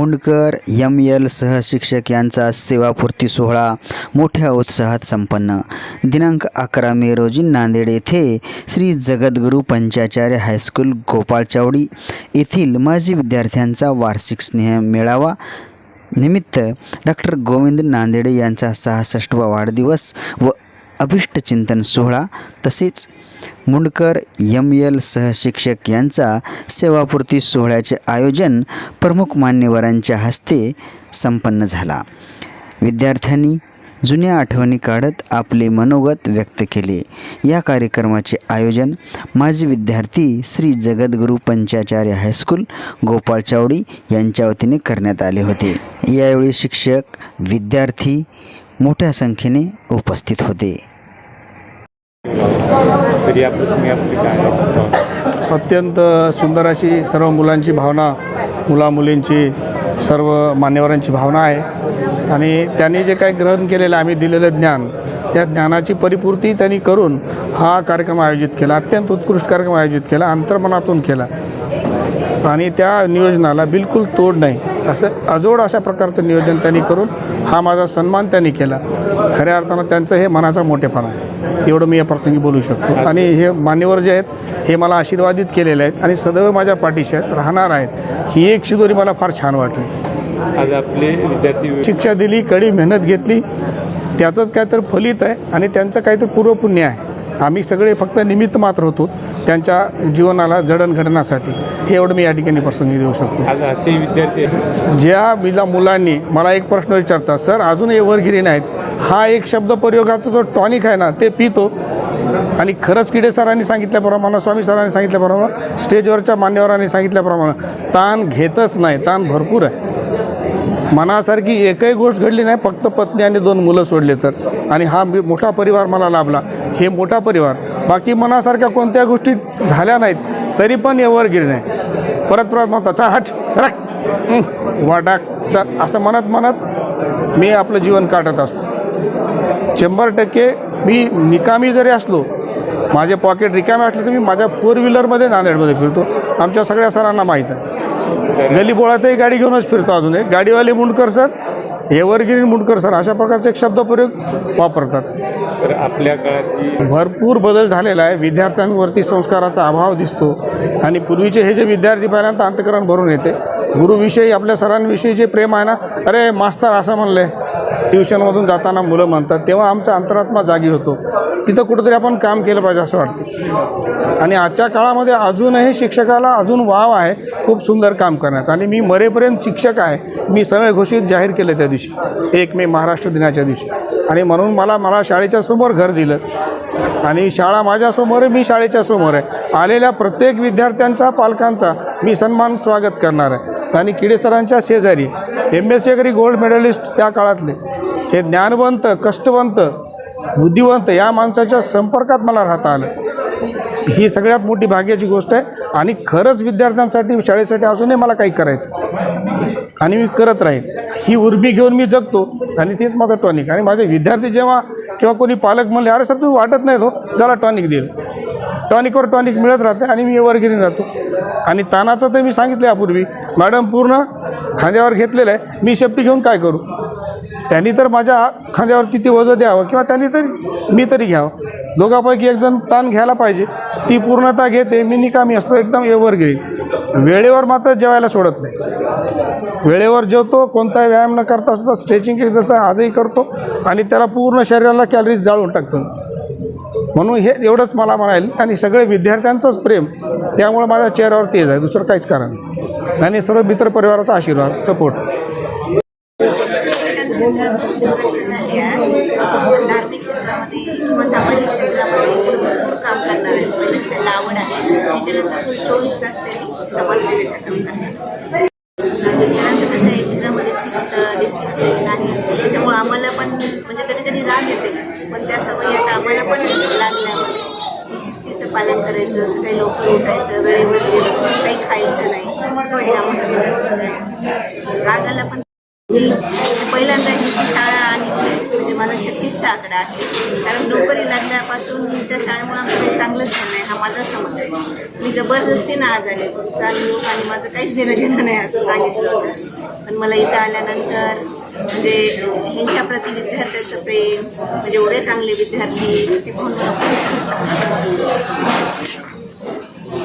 Mundkar M L सहशिक्षक यांचा सेवापूर्ती सोहळा मोठ्या उत्साहात संपन्न. दिनांक अकरा मे रोजी नांदेड येथे श्री जगद्गुरू पंचाचार्य हायस्कूल गोपाळ चावडी येथील माजी विद्यार्थ्यांचा वार्षिक स्नेह मेळावा निमित्त डॉक्टर गोविंद नांदेडे यांचा सहासष्टवा वाढदिवस व अभिष्टचिंतन सोहळा तसेच मुंडकर एम एल सहशिक्षक यांचा सेवापूर्ती सोहळ्याचे आयोजन प्रमुख मान्यवरांच्या हस्ते संपन्न झाला. विद्यार्थ्यांनी जुन्या आठवणी काढत आपले मनोगत व्यक्त केले. या कार्यक्रमाचे आयोजन माजी विद्यार्थी श्री जगद्गुरू पंचाचार्य हायस्कूल गोपाळ चावडी यांच्या वतीने करण्यात आले होते. यावेळी शिक्षक विद्यार्थी मोठ्या संख्येने उपस्थित होते? अत्यंत सुंदर अशी सर्व मुलांची भावना मुलामुलींची सर्व मान्यवरांची भावना आहे. आणि त्यांनी जे काही ग्रहण केलेलं आम्ही दिलेलं ज्ञान त्या ज्ञानाची परिपूर्ती त्यांनी करून हा कार्यक्रम आयोजित केला अत्यंत उत्कृष्ट कार्यक्रम आयोजित केला अंतर्मनातून केला. आणि त्या नियोजनाला बिलकुल तोड नाही. असं अजोड अशा प्रकारचं नियोजन त्यांनी करून हा माझा सन्मान त्यांनी केला. खऱ्या अर्थानं त्यांचं हे मनाचा मोठेपणा आहे. एवढं मी या प्रसंगी बोलू शकतो. आणि हे मान्यवर जे आहेत हे मला आशीर्वादित केलेले आहेत आणि सदैव माझ्या पाठीशी आहेत राहणार आहेत. ही एक शिदोरी मला फार छान वाटली. आज आपले विद्यार्थी शिक्षा दिली कडी मेहनत घेतली. त्याचंच काहीतरी फलित आहे आणि त्यांचं काहीतरी पूर्वपुण्य आहे. आम्ही सगळे फक्त निमित्त मात्र होतो त्यांच्या जीवनाला जडणघडणासाठी हे एवढं मी या ठिकाणी प्रसंगी देऊ शकतो. असे विद्यार्थी. ज्या बिला मुलांनी मला एक प्रश्न विचारतात सर अजून एव्हरगिरीन आहेत हा एक शब्द प्रयोगाचा जो टॉनिक आहे ना ते पितो. आणि खरंच किडे सरांनी सांगितल्याप्रमाणे स्वामी सरांनी सांगितल्याप्रमाणे स्टेजवरच्या मान्यवरांनी सांगितल्याप्रमाणे ताण घेतच नाही ताण भरपूर आहे. मनासारखी एकही गोष्ट घडली नाही फक्त पत्नी आणि दोन मुलं सोडले तर. आणि हा मी- मोठा परिवार मला लाभला. हे मोठा परिवार. बाकी मनासारख्या कोणत्या गोष्टी झाल्या नाहीत तरी पण एवरगिरी नाही. परत परत म्हणता चा हट सरक हं, वाटाक चल असं म्हणत म्हणत मी आपलं जीवन काढत असतो. शंभर टक्के मी निकामी जरी असलो माझे पॉकेट रिकामे असले तर मी माझ्या फोर व्हीलरमध्ये नांदेडमध्ये फिरतो. आमच्या सगळ्या सरांना माहीत आहे. गलीबोळातही गाडी घेऊनच फिरतो अजून एक. गाडीवाले मुंडकर सर एव्हरगिरी मुंडकर सर अशा प्रकारचे एक शब्दप्रयोग वापरतात. तर आपल्या काळाची भरपूर बदल झालेला आहे. विद्यार्थ्यांवरती संस्काराचा अभाव दिसतो आणि पूर्वीचे हे जे विद्यार्थी पाहिल्यानंतर अंतकरण भरून येते. गुरुविषयी आपल्या सरांविषयी जे प्रेम आहे ना अरे मास्तर असं म्हणलं ट्युशनमधून जाताना मुलं म्हणतात तेव्हा आमचा अंतरात्मा जागी होतो. तिथं कुठंतरी आपण काम केलं पाहिजे असं वाटतं. आणि आजच्या काळामध्ये अजूनही शिक्षकाला अजून वाव आहे खूप सुंदर काम करण्यात. आणि मी मरेपर्यंत शिक्षक आहे. मी समय घोषित जाहीर केलं त्या दिवशी. एक मे महाराष्ट्र दिनाच्या दिवशी. आणि म्हणून मला मला शाळेच्या समोर घर दिलं. आणि शाळा माझ्यासमोर आहे मी शाळेच्या समोर आहे. आलेल्या प्रत्येक विद्यार्थ्यांचा पालकांचा मी सन्मान स्वागत करणार आहे. आणि किडेसरांच्या शेजारी M S agri gold medalist त्या काळातले. हे ज्ञानवंत कष्टवंत बुद्धिवंत या माणसाच्या संपर्कात मला राहता आलं. ही सगळ्यात मोठी भाग्याची गोष्ट आहे आणि खरंच विद्यार्थ्यांसाठी शाळेसाठी अजूनही मला काही करायचं आणि मी करत राहीन. ही उर्मी घेऊन मी जगतो आणि तेच माझं टॉनिक आणि माझे विद्यार्थी जेव्हा किंवा कोणी पालक म्हणले अरे सर तुम्ही वाटत नाही तो हो. जरा टॉनिक देईल. टॉनिकवर टॉनिक मिळत राहते आणि मी वरगिरी राहतो. आणि तानाचं तर मी सांगितलं यापूर्वी मॅडम पूर्ण खांद्यावर घेतलेलं आहे मी शेपटी घेऊन काय करू? त्यांनी तर माझ्या खांद्यावर ते वजं द्यावं किंवा त्यांनी तरी मी तरी घ्यावं. दोघांपैकी एकजण ताण घ्यायला पाहिजे ती पूर्णता घेते मी निकामी असतो एकदम एवरगिरी वेळेवर मात्र जेवायला सोडत नाही. वेळेवर जेवतो कोणताही व्यायाम न करता सुद्धा स्ट्रेचिंग जसं आजही करतो आणि त्याला पूर्ण शरीराला कॅलरीज जाळून टाकतो. म्हणून हे एवढंच मला म्हणाल आणि सगळे विद्यार्थ्यांचंच प्रेम. त्यामुळे माझ्या चेहऱ्यावर तेज आहे. दुसरं काहीच कारण आणि सर्व मित्र परिवाराचा आशीर्वाद सपोर्ट. धार्मिक क्षेत्रामध्ये किंवा सामाजिक क्षेत्रामध्ये भरपूर काम करणार पहिलेच त्यांना आवड आहे. त्याच्यानंतर चोवीस तास त्यांनी समाजसेवेचं काम करणार सरांचं कसं आहे? शिस्त डिसिप्लिन आहे त्याच्यामुळं आम्हाला पण म्हणजे कधी कधी राग येते पण त्या सवयी आता आम्हाला पण लागल्यामध्ये की शिस्तीचं पालन करायचं सकाळी लवकर उठायचं वेळेवर गेलं काही खायचं नाही परिणाम रागाला पण मी पहिल्यांदा हिची शाळा आणि म्हणजे माझा छत्तीसचा आकडा आहे कारण नोकरी लागल्यापासून त्या शाळेमुळे आमचं काही चांगलंच झालं नाही हा माझा समज आहे. मी जबरदस्तीनं आज आले चालू आणि माझं काहीच देणं घेणं नाही असं सांगितलं होतं. पण मला इथं आल्यानंतर म्हणजे ह्यांच्याप्रती प्रति विद्यार्थ्यांचं प्रेम म्हणजे एवढे चांगले विद्यार्थी ते पाहून खूप